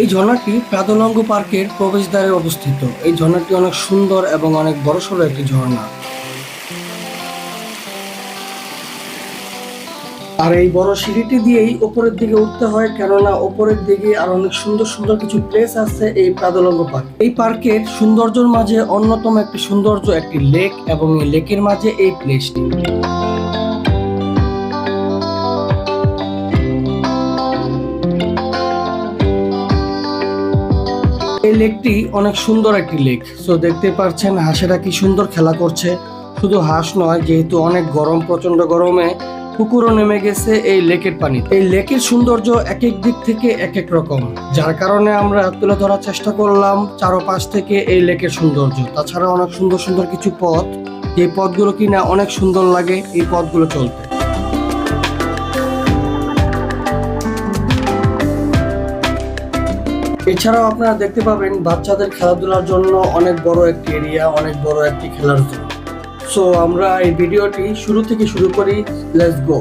এই ঝর্ণাটি প্রাদলঙ্গ পার্কের প্রবেশদ্বারে অবস্থিত। এই ঝর্ণাটি অনেক সুন্দর এবং অনেক বড়সড় একটি ঝর্ণা। আর এই বড় সিঁড়িটি দিয়েই উপরের দিকে উঠতে হয়, কেননা ওপরের দিকে আর অনেক সুন্দর সুন্দর কিছু প্লেস আছে এই প্রাদলঙ্গ পার্ক। এই পার্কের সৌন্দর্যের মাঝে অন্যতম একটি সৌন্দর্য একটি লেক এবং এই লেকের মাঝে এই প্লেসটি এই লেকটি অনেক সুন্দর একটি লেক। সো দেখতে পাচ্ছেন হাঁসেরা কি সুন্দর খেলা করছে। শুধু হাঁস নয়, যেহেতু অনেক গরম প্রচণ্ড গরমে পুকুরও নেমে গেছে এই লেকের পানি এই লেকের সৌন্দর্য এক এক দিক থেকে এক এক রকম। যার কারণে আমরা তুলে ধরার চেষ্টা করলাম চারোপাশ থেকে এই লেকের সৌন্দর্য। তাছাড়া অনেক সুন্দর সুন্দর কিছু পথ। যে পথগুলো কিনা অনেক সুন্দর লাগে এই পথগুলো চলতে। এছাড়াও আপনারা দেখতে পাবেন বাচ্চাদের খেলাধুলার জন্য অনেক বড় একটি এরিয়া অনেক বড় একটি খেলার জন্য সো আমরা এই ভিডিওটি শুরু থেকে শুরু করি লেটস গো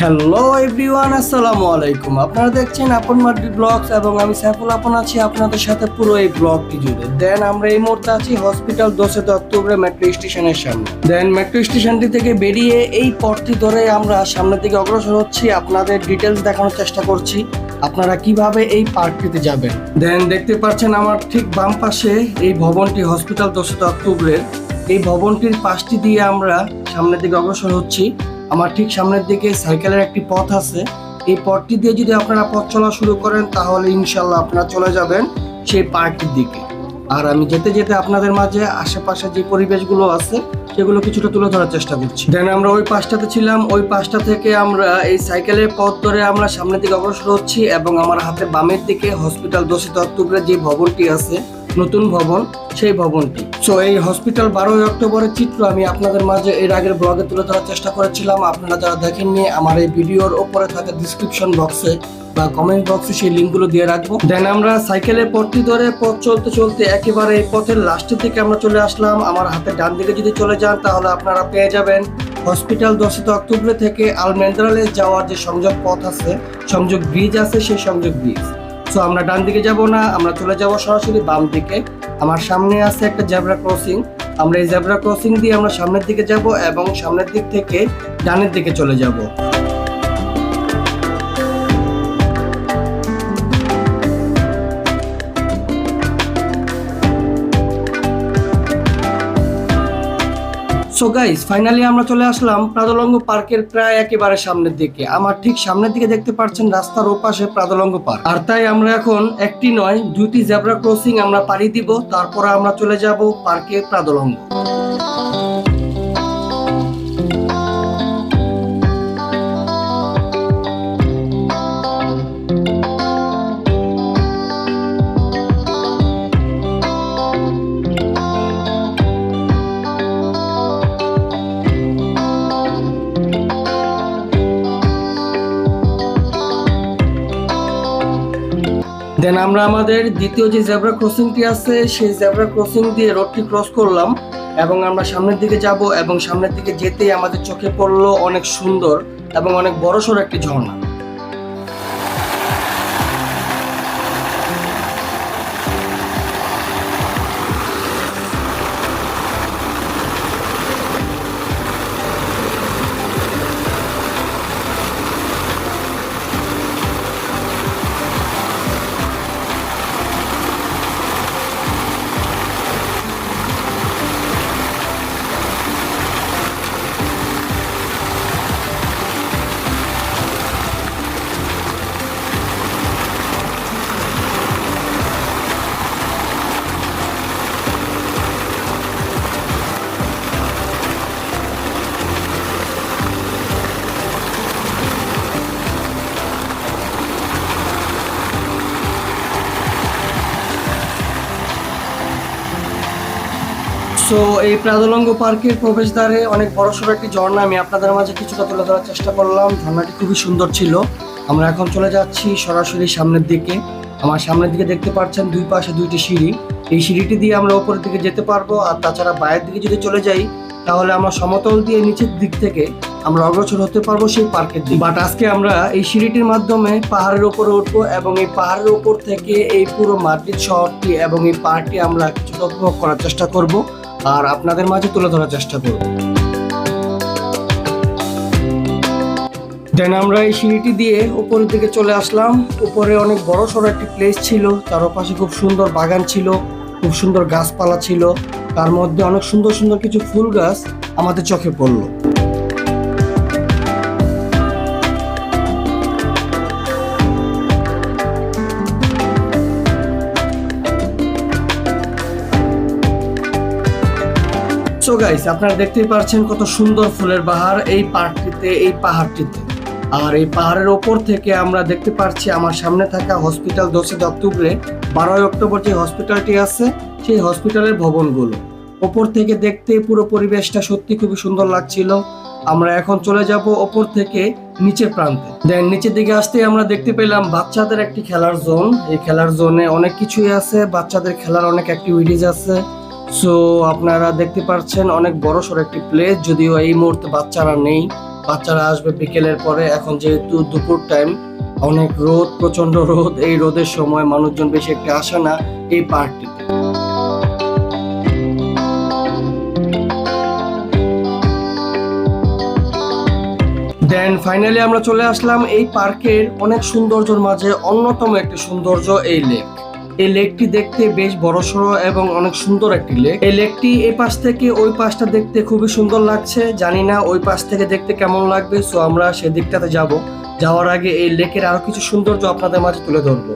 হ্যালো এভরিওয়ান আসসালামু আলাইকুম। আপনারা দেখছেন আপন মার্ডি ব্লগস এবং আমি সাইফুল আপন আছি আপনাদের সাথে পুরো এই ব্লগটি জুড়ে। দেন আমরা এই মুহূর্তে আছি হসপিটাল দোষে অক্টোবরে মেট্রো স্টেশনের সামনে। দেন মেট্রো স্টেশনটি থেকে বেরিয়ে এই পথটি ধরে আমরা সামনের দিকে অগ্রসর হচ্ছি। আপনাদের ডিটেলস দেখানোর চেষ্টা করছি। আপনারা কীভাবে এই পার্কটিতে যাবেন? দেন দেখতে পাচ্ছেন আমার ঠিক বাম পাশে এই ভবনটি, হসপিটাল দশটা অক্টোবরের। এই ভবনটির পাশটি দিয়ে আমরা সামনের দিকে অগ্রসর হচ্ছি। আমার ঠিক সামনের দিকে সাইকেলের একটি পথ আছে। এই পথটি দিয়ে যদি আপনারা পথ চলা শুরু করেন, তাহলে ইনশাল্লাহ আপনারা চলে যাবেন সেই পার্কটির দিকে। আর আমি যেতে যেতে আপনাদের মাঝে আশেপাশে যে পরিবেশগুলো আছে, সেগুলো কিছুটা তুলে ধরার চেষ্টা করছি। দেন আমরা ওই পাশটাতে ছিলাম, ওই পাশটা থেকে আমরা এই সাইকেলের পথ ধরে আমরা সামনের দিকে অগ্রসর হচ্ছি এবং আমার হাতে বামের দিকে হসপিটাল দোষিত অক্টোবরের যে ভবনটি আছে, নতুন ভবন, সেই ভবনটি। সো এই হসপিটাল বারোই অক্টোবরের চিত্র আমি আপনাদের মাঝে এর আগের ব্লগে তুলে ধরার চেষ্টা করেছিলাম। আপনারা যারা দেখেননি, আমার এই ভিডিওর ওপরে থাকা ডিসক্রিপশন বক্সে বা কমেন্ট বক্সে সেই লিঙ্কগুলো দিয়ে রাখব। দেন আমরা সাইকেলের পথটি ধরে পথ চলতে চলতে একেবারে এই পথের লাস্টের দিকে আমরা চলে আসলাম। আমার হাতে ডান দিকে যদি চলে যান, তাহলে আপনারা পেয়ে যাবেন হসপিটাল দশিত অক্টোবর থেকে আলমেন্দ্রালে যাওয়ার যে সংযোগ পথ আছে, সংযোগ ব্রিজ আছে, সেই সংযোগ ব্রিজ সো আমরা ডান দিকে যাব না, আমরা চলে যাব সরাসরি বাম দিকে। আমার সামনে আছে একটা জেব্রা ক্রসিং আমরা এই জেব্রা ক্রসিং দিয়ে আমরা সামনের দিকে যাব এবং সামনের দিক থেকে ডানের দিকে চলে যাব। সো গাইস ফাইনালি আমরা চলে আসলাম প্রাদলঙ্গ পার্কের প্রায় একেবারে সামনের দিকে। আমার ঠিক সামনের দিকে দেখতে পাচ্ছেন রাস্তার ওপাশে প্রাদলঙ্গ পার্ক। আর তাই আমরা এখন একটি নয় দুটি জেব্রা ক্রসিং আমরা পাড়ি দিব। তারপরে আমরা চলে যাব পার্কে প্রাদলঙ্গ দেন আমরা আমাদের দ্বিতীয় যে জেব্রা ক্রসিংটি আছে, সেই জেব্রা ক্রসিং দিয়ে রোডটি ক্রস করলাম এবং আমরা সামনের দিকে যাব এবং সামনের দিকে যেতেই আমাদের চোখে পড়ল অনেক সুন্দর এবং অনেক বড়সড় একটি ঝর্ণা। সো এই প্রাদলঙ্গ পার্কের প্রবেশদ্বারে অনেক বড় সড়ো একটি ঝর্ণা আমি আপনাদের মাঝে কিছুটা তুলে ধরার চেষ্টা করলাম। ঝর্ণাটি খুবই সুন্দর ছিল। আমরা এখন চলে যাচ্ছি সরাসরি সামনের দিকে। আমার সামনের দিকে দেখতে পাচ্ছেন দুই পাশে দুইটি সিঁড়ি। এই সিঁড়িটি দিয়ে আমরা উপরের দিকে যেতে পারব আর তাছাড়া বাইরের দিকে যদি চলে যাই, তাহলে আমরা সমতল দিয়ে নিচের দিক থেকে আমরা অগ্রসর হতে পারব সেই পার্কের দিকে। বাট আজকে আমরা এই সিঁড়িটির মাধ্যমে পাহাড়ের উপরে উঠবো এবং এই পাহাড়ের উপর থেকে এই পুরো মাদ্রিদ শহরটি এবং এই পাহাড়টি আমরা কিছুটা উপভোগ করার চেষ্টা করব। আর আপনাদের মাঝে তুলে ধরার চেষ্টা করব। দেন আমরা এই সিঁড়িটি দিয়ে উপরের দিকে চলে আসলাম। উপরে অনেক বড় সড়ো একটি প্লেস ছিল। চারপাশে খুব সুন্দর বাগান ছিল, খুব সুন্দর গাছপালা ছিল। তার মধ্যে অনেক সুন্দর সুন্দর কিছু ফুল গাছ আমাদের চোখে পড়ল। সো গাইস আপনারা দেখতেই পাচ্ছেন কত সুন্দর ফুলের বাহার এই পার্কটিতে, এই পাহাড়টিতে। আর এই পাহাড়ের ওপর থেকে আমরা দেখতে পাচ্ছি আমার সামনে থাকা হসপিটাল দোষে অক্টোবরে, বারোই অক্টোবর যে হসপিটালটি আছে, সেই হসপিটালের ভবনগুলো। ওপর থেকে দেখতে পুরো পরিবেশটা সত্যি খুবই সুন্দর লাগছিল। আমরা এখন চলে যাব ওপর থেকে নিচের প্রান্তে। দেন নিচের দিকে আসতে আমরা দেখতে পেলাম বাচ্চাদের একটি খেলার জোন এই খেলার জোনে অনেক কিছুই আছে, বাচ্চাদের খেলার অনেক অ্যাক্টিভিটিস আছে। সো আপনারা দেখতে পাচ্ছেন অনেক বড় সড়ো একটি প্লেস যদিও এই মুহূর্তে বাচ্চারা নেই। বাচ্চারা আসবে বিকেলের পরে। এখন যেহেতু দুপুর টাইম অনেক রোদ প্রচণ্ড রোদ, এই রোদের সময় মানুষজন বেশি একটা আসে না এই পার্কটিতে দেন ফাইনালি আমরা চলে আসলাম এই পার্কের অনেক সৌন্দর্যের মাঝে অন্যতম একটি সৌন্দর্য এই লেক এই লেকটি দেখতে বেশ বড়সড় এবং অনেক সুন্দর একটি লেক। এই লেকটি এই পাশ থেকে ওই পাশটা দেখতে খুবই সুন্দর লাগছে। জানি না ওই পাশ থেকে দেখতে কেমন লাগবে, সো আমরা সেদিকটাতে যাব। যাওয়ার আগে এই লেকের আরও কিছু সৌন্দর্য আপনাদের মাঝে তুলে ধরবো।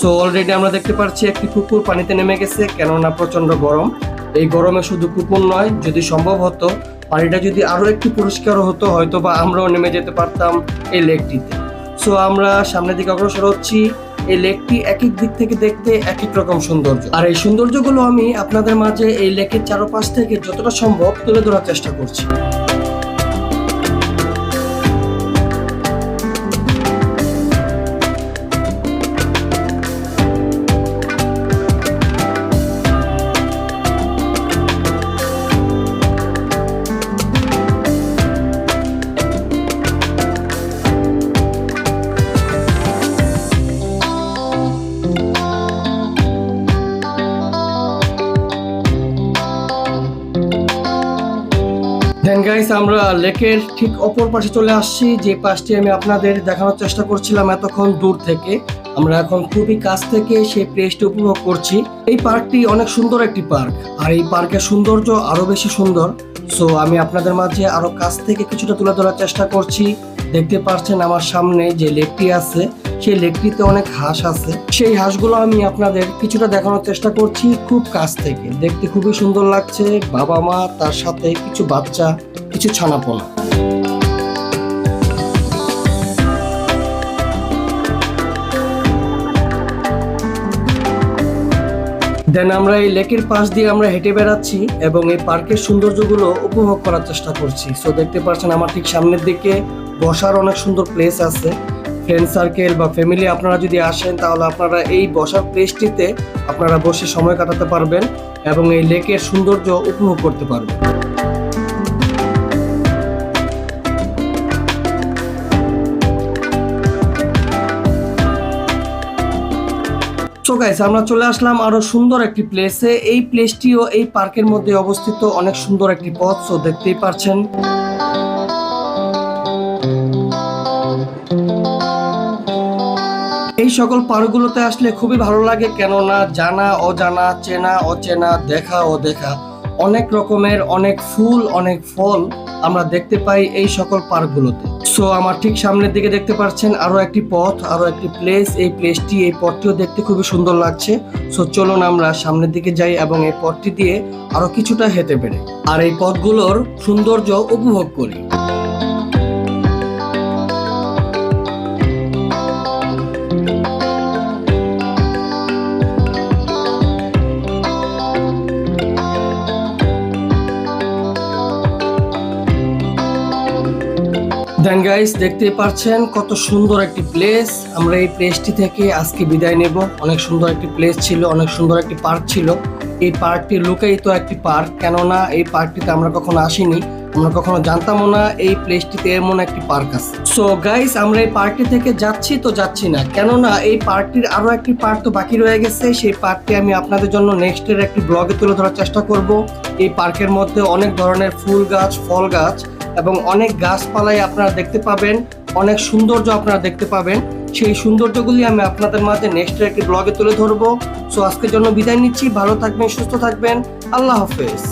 সো অলরেডি আমরা দেখতে পাচ্ছি একটি কুকুর পানিতে নেমে গেছে, কেননা প্রচণ্ড গরম। এই গরমে শুধু কুকুর নয়, যদি সম্ভব হতো, পানিটা যদি আরও একটু পরিষ্কার হতো হয়তো বা আমরাও নেমে যেতে পারতাম এই লেকটিতে। সো আমরা সামনের দিকে অগ্রসর হচ্ছি। এই লেকটি এক এক দিক থেকে দেখতে এক এক রকম সৌন্দর্য। আর এই সৌন্দর্যগুলো আমি আপনাদের মাঝে এই লেকের চারপাশ থেকে যতটা সম্ভব তুলে ধরার চেষ্টা করছি। দেন গাইস আমরা লেকের ঠিক অপর পাশে চলে আসছি। যে পাশটি আমি আপনাদের দেখানোর চেষ্টা করছিলাম এতক্ষণ দূর থেকে। আমরা এখন খুবই কাছ থেকে সেই প্লেসটি উপভোগ করছি। এই পার্কটি অনেক সুন্দর একটি পার্ক আর এই পার্কের সৌন্দর্য আরও বেশি সুন্দর। সো আমি আপনাদের মাঝে আরও কাছ থেকে কিছুটা তুলে ধরার চেষ্টা করছি। দেখতে পাচ্ছেন আমার সামনে যে লেকটি আছে সেই লেকটিতে অনেক হাঁস আছে। সেই হাঁসগুলো আমি আপনাদের কিছুটা দেখানোর চেষ্টা করছি খুব কাছ থেকে। দেখতে খুবই সুন্দর লাগছে। বাবা মা, তার সাথে কিছু বাচ্চা, কিছু ছানাপোনা। দেন আমরা এই লেকের পাশ দিয়ে আমরা হেঁটে বেড়াচ্ছি এবং এই পার্কের সৌন্দর্যগুলো উপভোগ করার চেষ্টা করছি। সো দেখতে পাচ্ছেন আমার ঠিক সামনের দিকে বসার অনেক সুন্দর প্লেস আছে। ফ্রেন্ড সার্কেল বা ফ্যামিলি আপনারা যদি আসেন, তাহলে আপনারা এই বসার প্লেসটিতে আপনারা বসে সময় কাটাতে পারবেন এবং এই লেকের সৌন্দর্য উপভোগ করতে পারবেন। আমরা চলে আসলাম আরও সুন্দর একটি প্লেসে এই প্লেসটিও এই পার্কের মধ্যে অবস্থিত, অনেক সুন্দর একটি পথ সো দেখতেই পারছেন। সকল পার্কগুলোতে আসলে খুবই ভালো লাগে, কেননা জানা, অজানা, চেনা, অচেনা, দেখা ও দেখা অনেক রকমের, অনেক ফুল, অনেক ফল আমরা দেখতে পাই এই সকল পার্কগুলোতে সো আমার ঠিক সামনের দিকে দেখতে পাচ্ছেন আরও একটি পথ, আরও একটি প্লেস এই প্লেসটি এই পথটিও দেখতে খুবই সুন্দর লাগছে। সো চলুন আমরা সামনের দিকে যাই এবং এই পথটি দিয়ে আরও কিছুটা হেঁটে বেড়ে আর এই পথগুলোর সৌন্দর্য উপভোগ করি। দেন গাইস দেখতেই পাচ্ছেন কত সুন্দর একটি প্লেস আমরা এই প্লেসটি থেকে আজকে বিদায় নেব। অনেক সুন্দর একটি প্লেস ছিল, অনেক সুন্দর একটি পার্ক ছিল। এই পার্কটি লুকায়িত একটি পার্ক কেননা এই পার্কটিতে আমরা কখনো আসিনি। আমরা কখনো জানতামও না এই প্লেসটিতে এমন একটি পার্ক আছে। সো গাইস আমরা এই পার্কটি থেকে যাচ্ছি তো যাচ্ছি না। কেননা এই পার্কটির আরও একটি পার্ক তো বাকি রয়ে গেছে। সেই পার্কটি আমি আপনাদের জন্য নেক্সটের একটি ব্লগে তুলে ধরার চেষ্টা করব। এই পার্কের মধ্যে অনেক ধরনের ফুল গাছ, ফল গাছ এবং অনেক গাছপালাই আপনারা দেখতে পাবেন, অনেক সৌন্দর্য আপনারা দেখতে পাবেন। সেই সৌন্দর্যগুলি আমি আপনাদের মাঝে নেক্সটের একটি ব্লগে তুলে ধরবো। সো আজকের জন্য বিদায় নিচ্ছি, ভালো থাকবেন, সুস্থ থাকবেন, আল্লাহ হাফেজ।